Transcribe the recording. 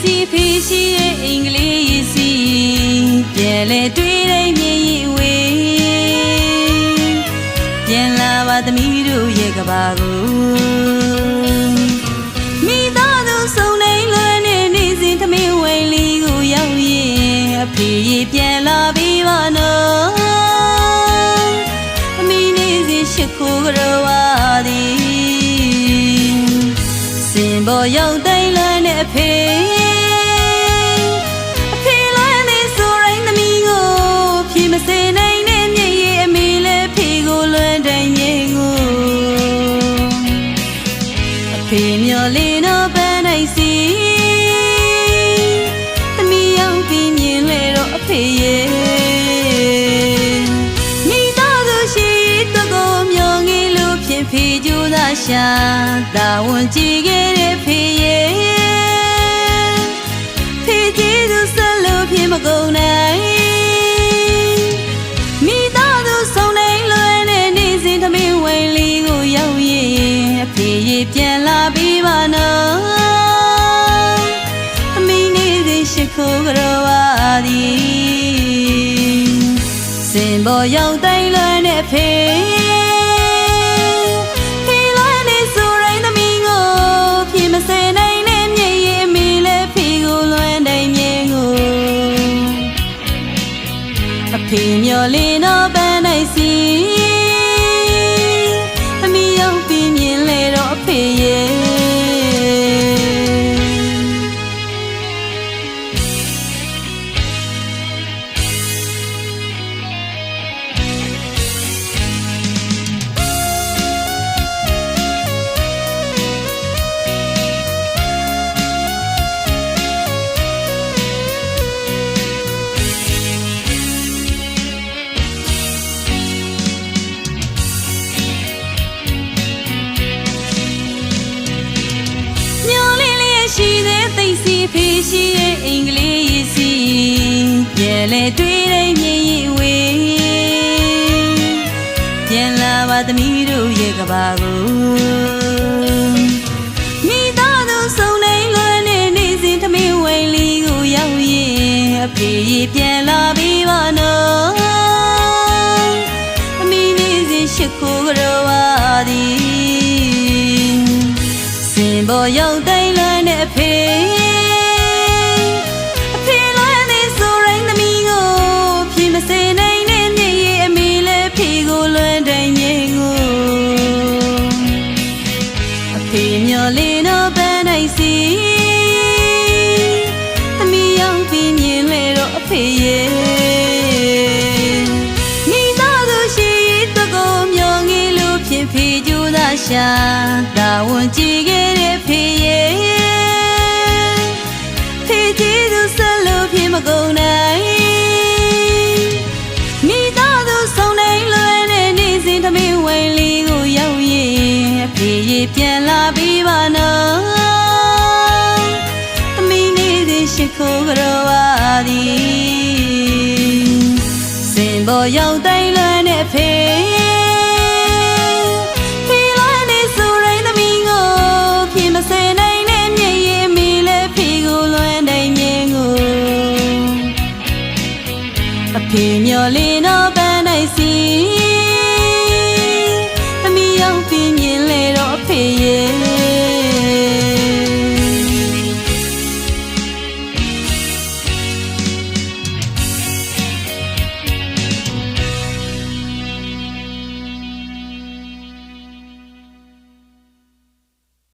စီဖေးရှိရဲ့အင်္ဂလိပ်စီပြန်လဲတွေ့တဲ့မြင်ရီဝေးပြန်လာပါသမီးတို့ရဲ့ကဘာကိုမိသားစုစုံနေလွယ်နေနေစဉ်သမီးဝိုင်လေးကိုရောက်ရင်အဖေကြီးပြန်လာပြီးပါနော်အမိနေစဉ်ရှိခိုးကြွားသည်စင်ပေါ်ရောက်တိုင်းလန်းတဲ့အဖေ လင့်တော့ပန်းနိုင်စီသမီးရောက်ပြီးမြင်လေတော့အဖေရဲ့မိသားစုရှိတော့ကိုမျောငေးလို့ဖြင့်ဖေကြိုးသာရှာတာဝန်ကြည့်ခဲ့တဲ့ဖေရဲ့ဖေကြည့်သူဆက်လို့ဖြင့်မကုန်နိုင် စဉ်ရှိခိုးကြွားသည်စင်ပေါ်ရောက်တိုင်းလွမ်းတဲ့ဖေဖေ ပြန်လာပါသမီးတို့ရဲ့ကဘာကိုမိသားစုစုံနေလွယ်နေနေစဉ်သမီးဝိုင်လေးကိုရောက်ရင်အဖေကြီးပြန်လာပြီးပါနော်အမိနေစဉ်ရှိခိုးကြွားသည်စင်ပေါ်ရောက်တို ရှာတာဝန်ကြည့်ခဲ့တဲ့ဖေရဲ့ဖေကြည့်သူဆက်လို့ဖြင့်မကုန်နိုင်မိသားစုဆုံးနိုင်လွယ်တဲ့နေစဉ်သမီးဝိုင်လေးကိုရောက်ရင်အဖေရဲ့ပြန်လာပြီးပါနော်သမီးနေစဉ်ရှိခိုးကြွားသည်စင်ပေါ်ရောက်တိုင်းလွမ်းတဲ့ဖေဖေ ဖေမျော်လင့်တော့ပန်းနိုင်စီ